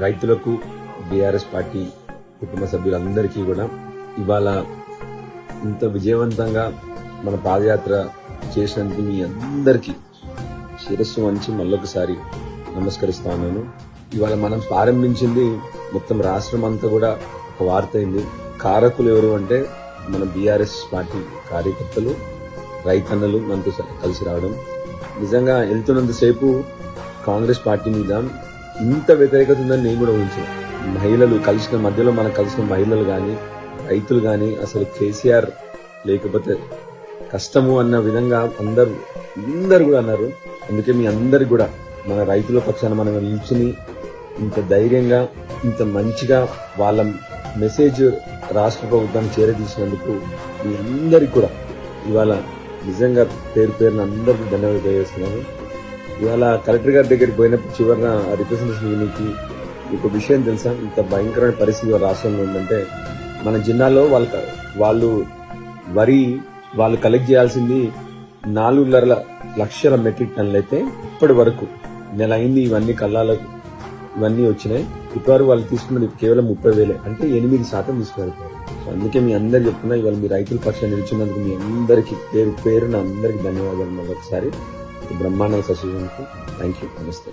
రైతులకు BRS party కుటుంబ సభ్యులందరికీ కూడా ఇవాళ ఇంత విజయవంతంగా మన పాదయాత్ర చేసినందుకు మీ అందరికీ శిరస్సు వంచి మళ్ళొకసారి నమస్కరిస్తా ఉన్నాను ఇవాళ మనం ప్రారంభించింది మొత్తం రాష్ట్రం అంతా కూడా ఒక వార్త అయింది. కారకులు ఎవరు అంటే మన బీఆర్ఎస్ పార్టీ కార్యకర్తలు రైతన్నలు మనతో కలిసి రావడం. నిజంగా వెళ్తున్నంతసేపు కాంగ్రెస్ పార్టీ మీద ఇంత వ్యతిరేకత ఉందని నేను కూడా ఊహించాను. మహిళలు కలిసిన మధ్యలో మనకు కలిసిన మహిళలు కానీ రైతులు కానీ అసలు కేసీఆర్ లేకపోతే కష్టము అన్న విధంగా అందరు అందరు కూడా అన్నారు. అందుకే మీ అందరికి కూడా మన రైతుల పక్షాన మనం నిల్చుని ఇంత ధైర్యంగా ఇంత మంచిగా వాళ్ళ మెసేజ్ రాష్ట్ర ప్రభుత్వాన్ని చేరదీసినందుకు మీ అందరికి కూడా ఇవాళ నిజంగా పేరు పేరున అందరికీ ధన్యవాదాలు తెలియజేస్తున్నాను. ఇవాళ కలెక్టర్ గారి దగ్గరికి పోయినప్పుడు చివరిన రిప్రజెంటేషన్ యూనికి మీకు ఒక విషయం తెలుసా? ఇంత భయంకరమైన పరిస్థితి రాష్ట్రంలో ఉందంటే మన జిల్లాలో వాళ్ళ వాళ్ళు వరి వాళ్ళు కలెక్ట్ చేయాల్సింది నాలుగున్నర లక్షల మెట్రిక్ టన్నులు అయితే ఇప్పటి వరకు నెల అయింది ఇవన్నీ కళ్ళాలకు ఇవన్నీ వచ్చినాయి. ఇప్పటివరకు వాళ్ళు తీసుకున్నది కేవలం ముప్పై వేలే అంటే ఎనిమిది శాతం తీసుకున్నారు. సో అందుకే మీ అందరు చెప్తున్నా ఇవాళ మీ రైతుల పక్షాన్ని నిలిచినందుకు మీ అందరికి పేరు పేరున అందరికి ధన్యవాదాలు మరొకసారి. బ్రహ్మాండ సచివానికి థ్యాంక్ యూ నమస్తే.